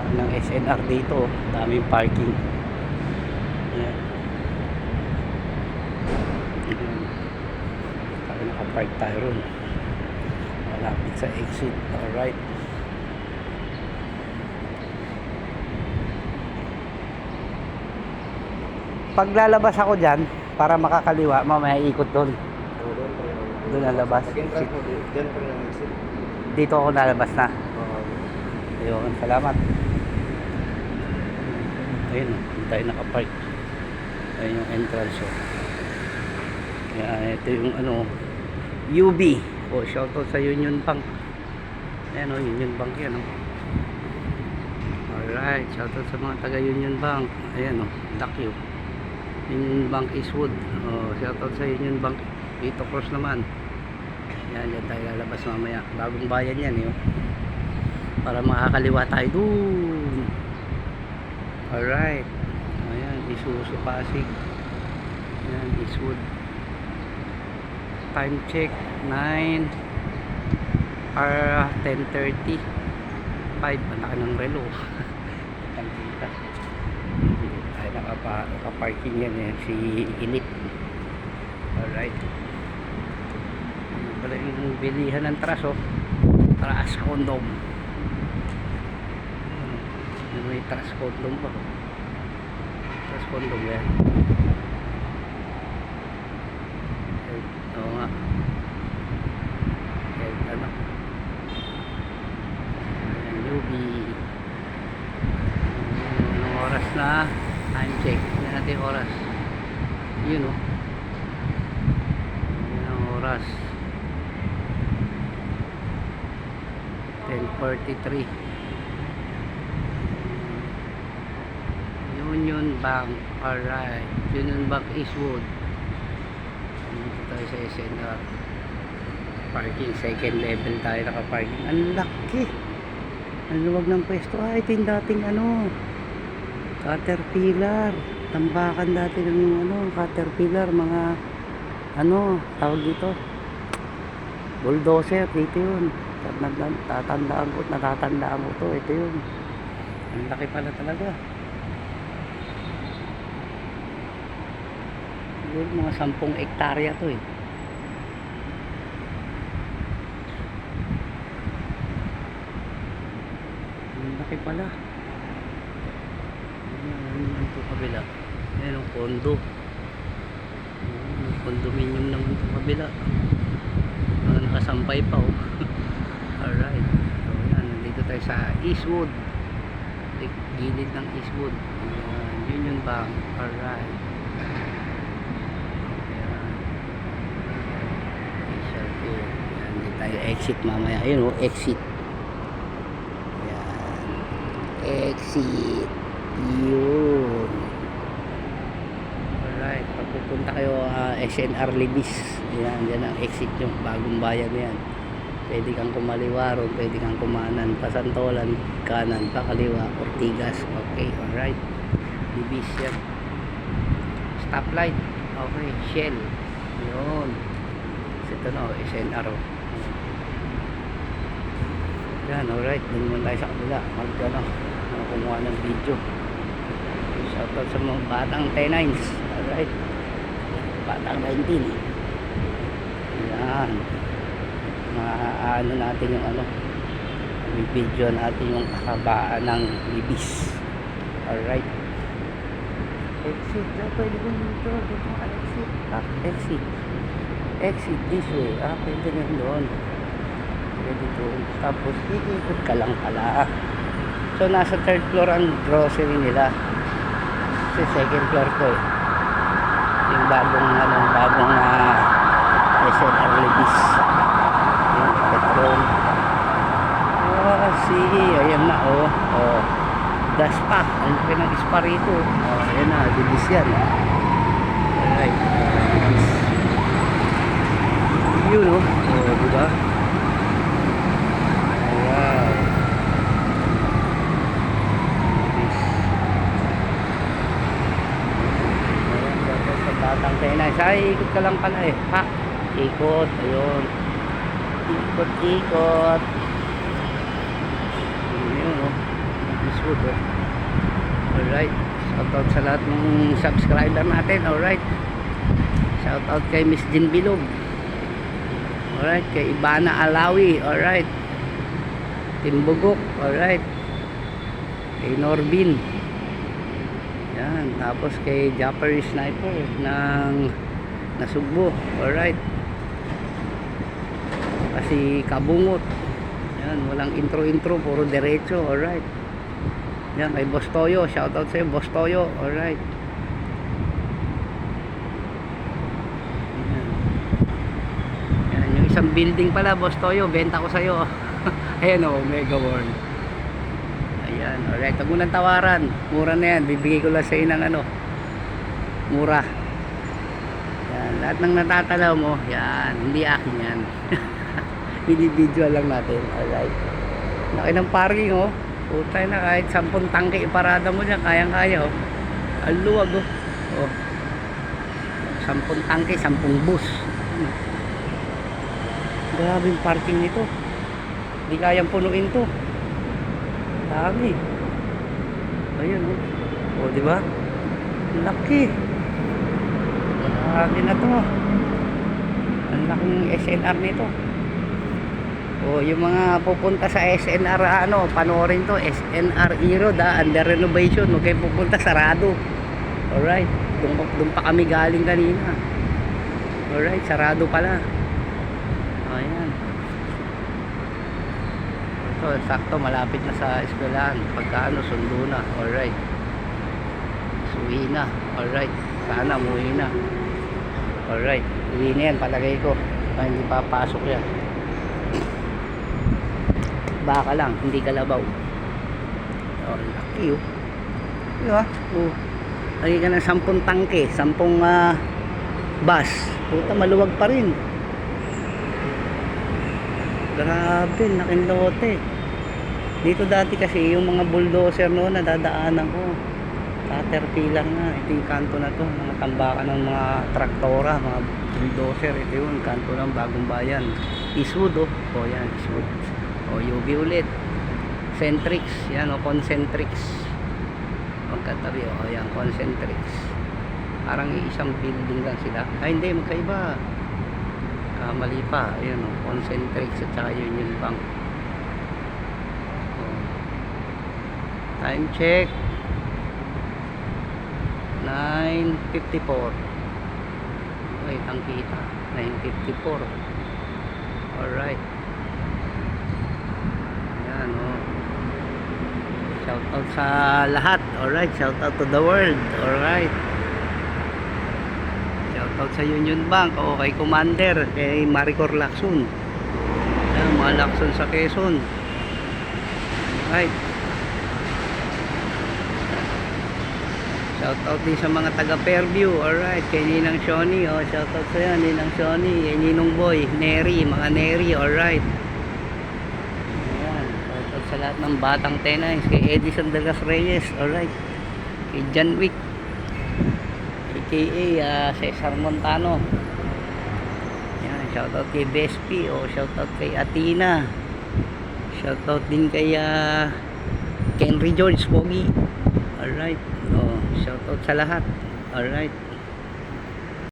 Dami ng SNR dito. Daming parking. Ayan. Ayan. Tayo nakapark tayo ron. Malapit sa exit. Alright. Pag lalabas ako dyan, para makakaliwa, mamaya ikot doon. Doon lalabas. Dito ako lalabas na. Ayun, salamat. Ayun, doon tayo nakapark. Ayun yung entrance oh. Kaya ito yung ano, UB. O, shoutout sa Union Bank. Ayan o, Union Bank yan o. Alright, shoutout sa mga taga Union Bank. Ayan o, Dakyo. Union Bank Eastwood. O, shoutout sa Union Bank. Dito cross naman. Yan, yan tayo lalabas mamaya. Bagong bayan yan eh. oh para makakaliwa tayo dun alright. Ayan isuso pasig ayan iswood time check 9 r 10.30 5 ang laki ng relo. Ang kita tayo nakapa, nakaparking yan eh, si Inip. Alright. Ano pala yung bilihan ng traso trash condom. ano, may trash condom pa. Trash condom yan oo nga. Health ano? Ayan, UV anong oras na? Time check. Yan natin oras. Yun o yun ang oras? 10.43 Union Bank. Alright. Union Bank Eastwood. Dito tayo sa SNR parking second level tayo nakaparking. Ang laki! Ang luwag ng pwesto. Ah ito yung dating ano caterpillar. Tambakan dati ng ano caterpillar mga ano tawag dito. Bulldozer dito yun. Tatandaan, tatandaan ko natatandaan ko to ito yun. Ang laki pala talaga Siguro mga sampung ektarya to eh. Ang laki pala. Ano naman ito kabila? Ang kondo. Condominium naman ito kabila. Mga nakasampay pa oh. Alright. So yan, nandito tayo sa Eastwood. Gilid ng Eastwood. Ayan, Union Bank. Alright. Ayan. Official tour. Ayan, hindi tayo exit mamaya. Ayun oh, exit. Ayan. Exit. Yun. Alright. Pag pupunta kayo uh, SNR Libis. Ayan, yan ang exit nyo. Bagong bayan yan. Pwede kang kumaliwa ron, pwede kang kumanan. Pasantolan, kanan, pakaliwa, Ortigas. Okay, alright. Libis yan. Stoplight. Okay, Shell. Yun. Ito na, SNR. oh. Yan, alright. Doon muna tayo sa kabila. Mag, ano, kumuha ng video. Shoutout sa mga batang 10-9s. Alright. Batang 19. Yan. Maaano natin yung ano, video natin yung kakabaan ng libis. Alright. Exit. Ah, pwede ko dito. Dito exit. Ah, exit. Exit this way. Ah, pwede rin doon. Doon. Tapos, iikot ka lang pala. So, nasa third floor ang grocery nila. Kasi second floor to eh. Yung bagong, ano, bagong uh, SNR Libis. Yung petrol. Ah, sige. Ayan na, oh. Oh. Das pa. Ang laki ng rito. Oh, ayan na. Libis yan. Alright. Libis. Yun, oh. Oh, diba? Wow. Libis. Ayan, dapat sa batang tenay. Ay, ikot ka lang pala eh. Ha? Ikot. Ayun. Ikot, ikot. Yun, oh. This Seafood. Oh. Alright. Shoutout sa lahat ng subscriber natin. Alright. Shoutout kay Miss Jean Bilog. Alright. Kay Ibana Alawi. Alright. Timbugok. Alright. Kay Norbin. Yan. Tapos kay Jappery Sniper ng Nasugbo. Alright. Kasi kabungot. Yan. Walang intro-intro. Puro derecho. Alright. Yan. Kay Boss Toyo. Shoutout sa'yo. Boss Toyo. Alright. Yan. Yan. Yung isang building pala. Boss Toyo. Benta ko sa'yo. Ayan o. Omega World. Ayan, alright. Nang tawaran. Mura na yan. Bibigay ko lang sa ng ano. Mura. Yan. Lahat ng natatalaw mo, yan. Hindi akin yan. Binibidyo lang natin. Alright. Laki ng parking, oh. Putay na kahit 10 tangke iparada mo dyan. Kayang-kaya, oh. Ang luwag, oh. Oh. 10 tangke, 10 bus. Ano? Grabe yung parking nito. Hindi kayang punuin to. Dami. Ayun, oh. O, di ba? Laki. Marami na to. Ang laking SNR nito. O, yung mga pupunta sa SNR, ano, panoorin to. SNR Erod, ah, under renovation. Huwag pupunta, sarado. Alright. Doon, doon pa kami galing kanina. Alright, sarado pala. Ayan. So, sakto malapit na sa eskwelahan. Pagka ano, sundo na. Alright. Suwi na. Alright. Sana umuwi na. Alright. Uwi na yan, palagay ko. Ah, hindi papasok yan. Baka lang, hindi kalabaw. Oh, laki oh. Di ba? Oh. Lagi ka ng sampung tangke, sampung ah, bus. Puta, maluwag pa rin. Grabe, laking lote. Dito dati kasi yung mga bulldozer noon nadadaanan ko. Caterpillar nga. Ito yung kanto na to. Mga tambakan ng mga traktora, mga bulldozer. Ito yun, kanto ng bagong bayan. Eastwood oh. O yan, Eastwood. O UV ulit. Centrix. Yan o, Concentrix. Magkatabi o. Yan, Concentrix. Parang isang building lang sila. Ay hindi, magkaiba. Ah, mali pa. Ayun o, Concentrix at saka Union Bank. Time check. 9.54 Wait, ang kita. 9.54 Alright. Ayan o Shout out sa lahat. Alright, shout out to the world. Alright. Shout out sa Union Bank. O kay Commander Kay Maricor Lacson. Ayan, mga Lacson sa Quezon. Alright Shout out din sa mga taga Fairview. Alright, kay Ninang Shoni. Oh, shout out sa iyo, Ninang Shoni, kay Ninong Boy, Neri, mga Neri. Alright. Ayan, shout out sa lahat ng batang tenants. Kay Edison de las Reyes. Alright. Kay John Wick. AKA ah, Cesar Montano. Ayan, shout out kay Bespi. Oh, shout out kay Atina. Shout out din kay ah, Henry George Pogi. Alright. Oh, shout out sa lahat. Alright.